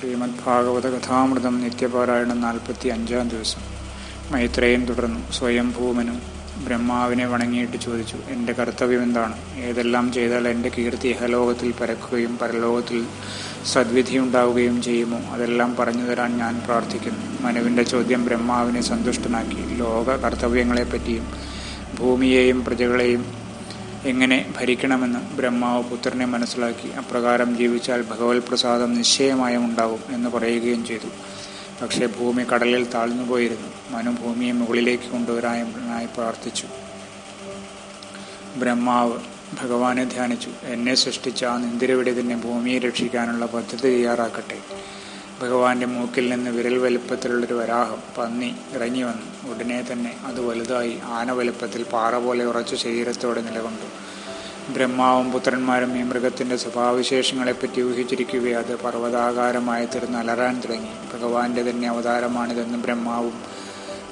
ശ്രീമദ് ഭാഗവത കഥാമൃതം നിത്യപാരായണം നാൽപ്പത്തി അഞ്ചാം ദിവസം. മൈത്രേയൻ തുടർന്നു. സ്വയംഭൂമനും ബ്രഹ്മാവിനെ വണങ്ങിയിട്ട് ചോദിച്ചു എന്റെ കർത്തവ്യം എന്താണ്? ഏതെല്ലാം ചെയ്താൽ എന്റെ കീർത്തി ഇഹലോകത്തിൽ പരക്കുകയും പരലോകത്തിൽ സദ്വിധി ഉണ്ടാവുകയും ചെയ്യുമോ? അതെല്ലാം പറഞ്ഞു തരാൻ ഞാൻ പ്രാർത്ഥിക്കുന്നു. മനുവിന്റെ ചോദ്യം ബ്രഹ്മാവിനെ സന്തുഷ്ടനാക്കി. ലോക കർത്തവ്യങ്ങളെപ്പറ്റിയും ഭൂമിയെയും പ്രജകളെയും എങ്ങനെ ഭരിക്കണമെന്ന് ബ്രഹ്മാവ് പുത്രനെ മനസ്സിലാക്കി അപ്രകാരം ജീവിച്ചാൽ ഭഗവത് പ്രസാദം നിശ്ചയമായും ഉണ്ടാവും എന്ന് പറയുകയും ചെയ്തു. പക്ഷേ ഭൂമി കടലിൽ താഴ്ന്നുപോയിരുന്നു. മനു ഭൂമിയെ മുകളിലേക്ക് കൊണ്ടുവരാനായി പ്രാർത്ഥിച്ചു. ബ്രഹ്മാവ് ഭഗവാനെ ധ്യാനിച്ചു. എന്നെ സൃഷ്ടിച്ച ആ നിന്ദിരവിടെ തന്നെ ഭൂമിയെ രക്ഷിക്കാനുള്ള പദ്ധതി തയ്യാറാക്കട്ടെ. ഭഗവാന്റെ മൂക്കിൽ നിന്ന് വിരൽ വലിപ്പത്തിലുള്ളൊരു വരാഹം പന്നി ഇറങ്ങി വന്നു ഉടനെ തന്നെ അത് വലുതായി ആന വലുപ്പത്തിൽ പാറ പോലെ ഉറച്ച ശരീരത്തോടെ നിലകൊണ്ടു. ബ്രഹ്മാവും പുത്രന്മാരും ഈ മൃഗത്തിന്റെ സ്വഭാവവിശേഷങ്ങളെപ്പറ്റി ഊഹിച്ചിരിക്കുകയും അത് പർവതാകാരമായി തീർന്ന് അലറാൻ തുടങ്ങി. ഭഗവാന്റെ തന്നെ അവതാരമാണിതെന്ന് ബ്രഹ്മാവും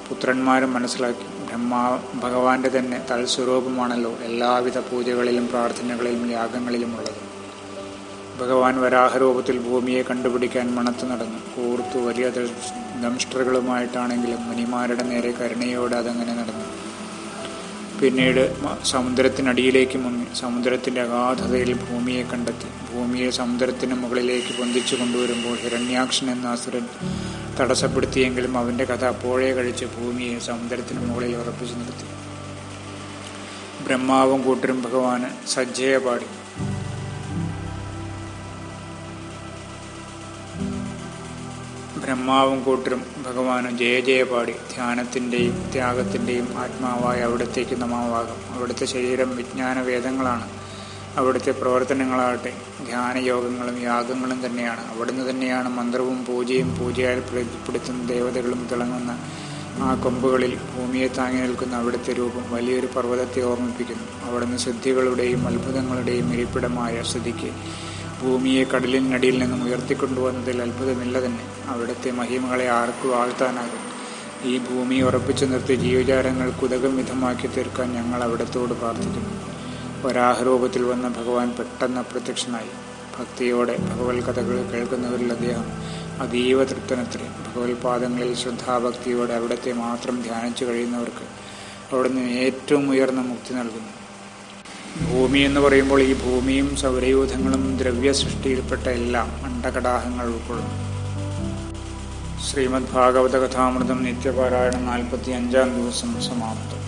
പുത്രന്മാരും മനസ്സിലാക്കി. ബ്രഹ്മാ ഭഗവാന്റെ തന്നെ തൽസ്വരൂപമാണല്ലോ എല്ലാവിധ പൂജകളിലും പ്രാർത്ഥനകളിലും യാഗങ്ങളിലും ഉള്ളത് ഭഗവാൻ വരാഹരൂപത്തിൽ ഭൂമിയെ കണ്ടുപിടിക്കാൻ മണത്ത് നടന്നു. കൂർത്തു വലിയ ദംഷ്ടറുകളുമായിട്ടാണെങ്കിലും മുനിമാരുടെ നേരെ കരുണയോടെ അതങ്ങനെ നടന്നു. പിന്നീട് സമുദ്രത്തിനടിയിലേക്ക് മുങ്ങി സമുദ്രത്തിന്റെ അഗാധതയിൽ ഭൂമിയെ കണ്ടെത്തി. ഭൂമിയെ സമുദ്രത്തിന് മുകളിലേക്ക് പൊന്തിച്ചു കൊണ്ടുവരുമ്പോൾ ഹിരണ്യാക്ഷൻ എന്ന അസുരൻ തടസ്സപ്പെടുത്തിയെങ്കിലും അവന്റെ കഥ അപ്പോഴേ കഴിച്ച് ഭൂമിയെ സമുദ്രത്തിന് മുകളിൽ ഉറപ്പിച്ചു നിർത്തി. ബ്രഹ്മാവും കൂട്ടരും ഭഗവാന് സജ്ജയ പാടി ബ്രഹ്മാവും കൂട്ടരും ഭഗവാന് ജയ ജയ പാടി ധ്യാനത്തിന്റെയും ത്യാഗത്തിന്റെയും ആത്മാവായ അവിടത്തേക്ക് നമാവാകും. അവിടുത്തെ ശരീരം വിജ്ഞാന വേദങ്ങളാണ്. അവിടുത്തെ പ്രവർത്തനങ്ങളാകട്ടെ ധ്യാനയോഗങ്ങളും യാഗങ്ങളും തന്നെയാണ്. അവിടുന്ന് തന്നെയാണ് മന്ത്രവും പൂജയും പൂജയാൽ പ്രതിപ്പെടുത്തുന്ന ദേവതകളും തിളങ്ങുന്ന ആ കൊമ്പുകളിൽ ഭൂമിയെ താങ്ങി നിൽക്കുന്ന അവിടുത്തെ രൂപം വലിയൊരു പർവതത്തെ ഓർമ്മിപ്പിക്കുന്നു. അവിടുന്ന് സിദ്ധികളുടെയും അത്ഭുതങ്ങളുടെയും ഇരിപ്പിടമായ സ്ഥിതിക്ക് ഭൂമിയെ കടലിനടിയിൽ നിന്നും ഉയർത്തിക്കൊണ്ടുവന്നതിൽ അത്ഭുതമില്ല തന്നെ. അവിടുത്തെ മഹിമകളെ ആർക്കും ആഴ്ത്താനാകും. ഈ ഭൂമി ഉറപ്പിച്ചു നിർത്തി ജീവജാലങ്ങൾക്ക് കുതകം വിധമാക്കി തീർക്കാൻ ഞങ്ങൾ അവിടത്തോട് പ്രാർത്ഥിക്കുന്നു. വരാഹരൂപത്തിൽ വന്ന ഭഗവാൻ പെട്ടെന്ന് അപ്രത്യക്ഷനായി. ഭക്തിയോടെ ഭഗവത് കഥകൾ കേൾക്കുന്നവരിൽ അദ്ദേഹം അതീവ തൃപ്തനത്രേ. ഭഗവത് പാദങ്ങളിൽ ശ്രദ്ധാഭക്തിയോടെ അവിടത്തെ മാത്രം ധ്യാനിച്ചു കഴിയുന്നവർക്ക് അവിടുന്ന് ഏറ്റവും ഉയർന്ന മുക്തി നൽകുന്നു. ഭൂമി എന്ന് പറയുമ്പോൾ ഈ ഭൂമിയും സൗരയൂഥങ്ങളും ദ്രവ്യ സൃഷ്ടിയിൽപ്പെട്ട എല്ലാം അണ്ടകടാഹങ്ങൾ ഉൾക്കൊള്ളുന്നു. ശ്രീമദ് ഭാഗവത കഥാമൃതം നിത്യപാരായണം നാൽപ്പത്തി അഞ്ചാം ദിവസം സമാപ്തം.